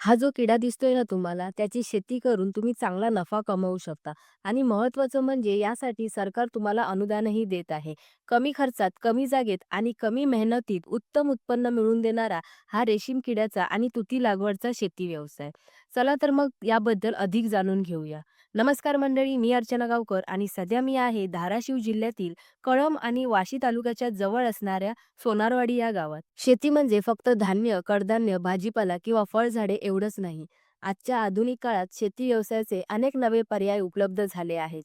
हा जो किडा दिसतोय ना तुम्हाला, त्याची शेती करून तुम्ही चांगला नफा कमवू शकता आणि महत्त्वाचं म्हणजे यासाठी सरकार तुम्हाला अनुदानही देत आहे. कमी खर्चात, कमी जागेत आणि कमी मेहनतीत उत्तम उत्पन्न मिळवून देणारा हा रेशीम किड्याचा आणि तुती लागवडचा शेती व्यवसाय. चला तर मग याबद्दल अधिक जाणून घेऊया. नमस्कार मंडळी, मी अर्चना गावकर आणि सध्या मी आहे धाराशिव जिल्ह्यातील कळम आणि वाशी तालुक्याच्या जवळ असणाऱ्या सोनारवाडी या गावात. शेती म्हणजे फक्त धान्य, कडधान्य, भाजीपाला किंवा फळझाडे एवढंच नाही. आजच्या आधुनिक काळात शेती व्यवसायाचे अनेक नवे पर्याय उपलब्ध झाले आहेत.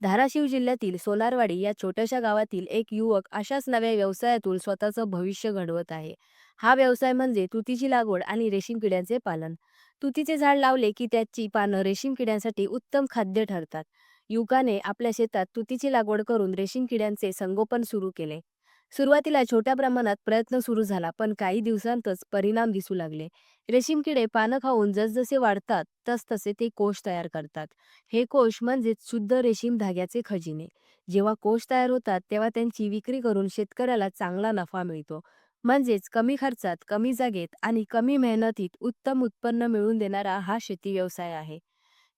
धाराशिव जिल्ह्यातील सोलारवाडी या छोट्याशा गावातील एक युवक अशाच नव्या व्यवसायातून स्वतःचं भविष्य घडवत आहे. हा व्यवसाय म्हणजे तुतीची लागवड आणि रेशीम किड्यांचे पालन. तुतीचे झाड लावले की त्याची पानं रेशीम किड्यांसाठी उत्तम खाद्य ठरतात. युवकाने आपल्या शेतात तुतीची लागवड करून रेशीम किड्यांचे संगोपन सुरू केले. सुरुवातीला छोट्या प्रमाणात प्रयत्न सुरू झाला, पण काही दिवसांतच परिणाम दिसू लागले. रेशीम किडे पानं खाऊन जसजसे वाढतात, तसतसे ते कोश तयार करतात. हे कोश म्हणजेच शुद्ध रेशीम धाग्याचे खजिने. जेव्हा कोश तयार होतात, तेव्हा त्यांची विक्री करून शेतकऱ्याला चांगला नफा मिळतो. म्हणजेच कमी खर्चात, कमी जागेत आणि कमी मेहनतीत उत्तम उत्पन्न मिळवून देणारा हा शेती व्यवसाय आहे.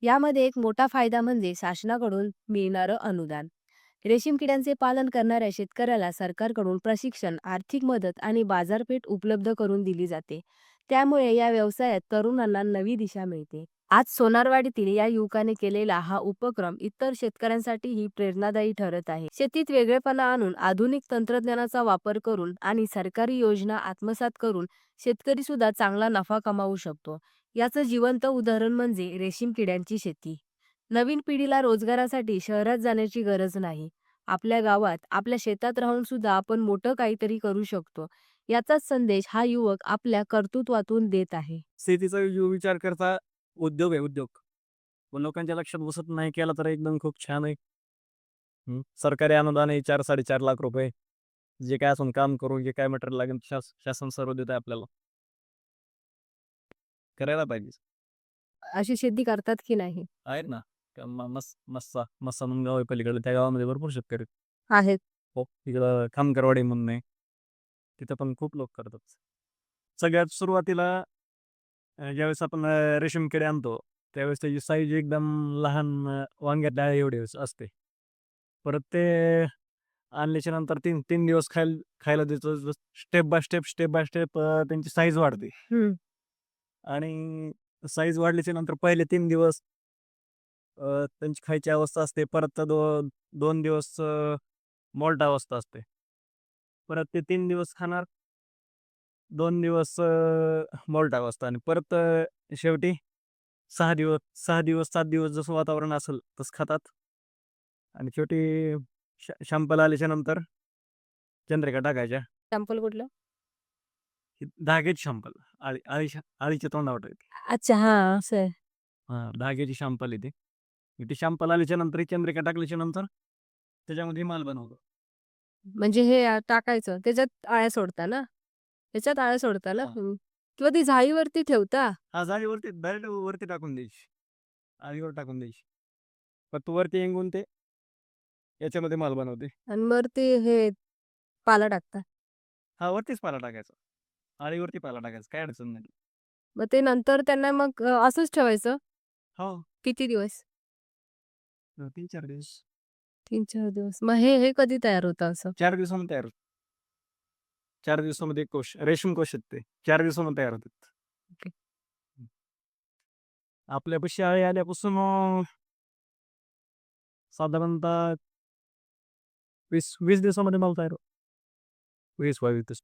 यामध्ये एक मोठा फायदा म्हणजे शासनाकडून मिळणारं अनुदान. रेशीम किड्यांचे पालन करणाऱ्या शेतकऱ्याला सरकारकडून प्रशिक्षण, आर्थिक मदत आणि बाजारपेठ उपलब्ध करून दिली जाते. त्यामुळे या व्यवसायात तरुणांना नवी दिशा मिळते. आज सोनारवाडीतील या युवकाने केलेला हा उपक्रम इतर शेतकऱ्यांसाठीही प्रेरणादायी ठरत आहे. शेतीत वेगळेपणा आणून आधुनिक तंत्रज्ञानाचा वापर करून आणि सरकारी योजना आत्मसात करून शेतकरी सुद्धा चांगला नफा कमावू शकतो. याचं जिवंत उदाहरण म्हणजे रेशीम किड्यांची शेती. नवीन पिढीला रोजगारासाठी शहरात जाण्याची गरज नाही. आपल्या गावात, आपल्या शेतात राहून सुद्धा आपण मोठं काहीतरी करू शकतो. याचाच संदेश हा युवक आपल्या कर्तृत्वातून देत आहे. शेतीचा विचार करता उद्योग आहे उद्योग. पण लोकांच्या लक्षात बसत नाही केला तर एकदम खूप छान आहे. सरकारी अनुदान आहे 4-4.5 लाख रुपये. जे काय असून काम करू, जे काय मटेरियल लागेल शास शासन सर्व देत आहे आपल्याला. करायला पाहिजे. अशी शेती करतात की नाही? आहेत ना. म मस मस्सा मस्सा म्हणून गाव आहे पलीकडे. त्या गावामध्ये भरपूर शेतकरी आहेत. आहेत. हो, तिकडं खामकरवाडी म्हणून आहे. तिथं पण खूप लोक करतात. सगळ्यात सुरुवातीला अ, ज्यावेळेस आपण अ, रेशीम किडे आणतो, त्यावेळेस त्याची साईज एकदम लहान अ, वांग्यात डाळ एवढी असते. परत ते आणल्याच्या नंतर 3-3 दिवस खायला खायला देतो. Step by step, step by step त्यांची साईज वाढते. आणि साईज वाढल्याच्या नंतर पहिले 3 दिवस त्यांची खायची अवस्था असते. परत दो 2 दिवस मॉल्ट अवस्था असते. परत ते 3 दिवस खाणार. 2 दिवस मॉल्ट अवस्था आणि परत शेवटी 6 दिवस 6 दिवस, 7 दिवस जसं वातावरण असेल तसं खातात. आणि शेवटी श शंपाला आल्याच्यानंतर चंद्रिका टाकायच्या. सॅम्पल कुठलं? धाग्याची शंपल. आळी आळीच्या आळीच्या तोंडावर. अच्छा, हां. हां, धाग्याची शंपल येते. ती शंपल आल्याच्यानंतर ही चंद्रिका टाकल्याच्या नंतर त्याच्यामध्ये माल बनवतो. म्हणजे हे अ, टाकायचं. त्याच्यात आळ्या सोडता ना? त्याच्यात आळ्या सोडता ना? हां. किंवा ती जाळीवरती ठेवता? हां, जाळीवरती डायरेक्ट वरती टाकून द्यायची. आळीवर टाकून द्यायची. फक्त वरती हेंगून ते याच्यामध्ये माल बनवते. आणि वर ते हे पाला टाकता? हां, वरतीच पाला टाकायचा. आळीवरती पाला टाकायचा. काही अडचण नाही. मग ते नंतर त्यांना मग अ, असंच ठेवायचं? हो. किती दिवस? अ, 3-4 दिवस. 3-4 दिवस. मग हे हे कधी तयार होतं असं? 4 दिवसामध्ये तयार होतं. 4 दिवसामध्ये एक कोश रेशीम कोश आहेत ते. 4 दिवसामध्ये तयार होतात. ओके. आपल्यापाशी अळी आल्यापासून अ साधारणतः 20 20 दिवसामध्ये माल तयार होतो. 20-22 दिवस.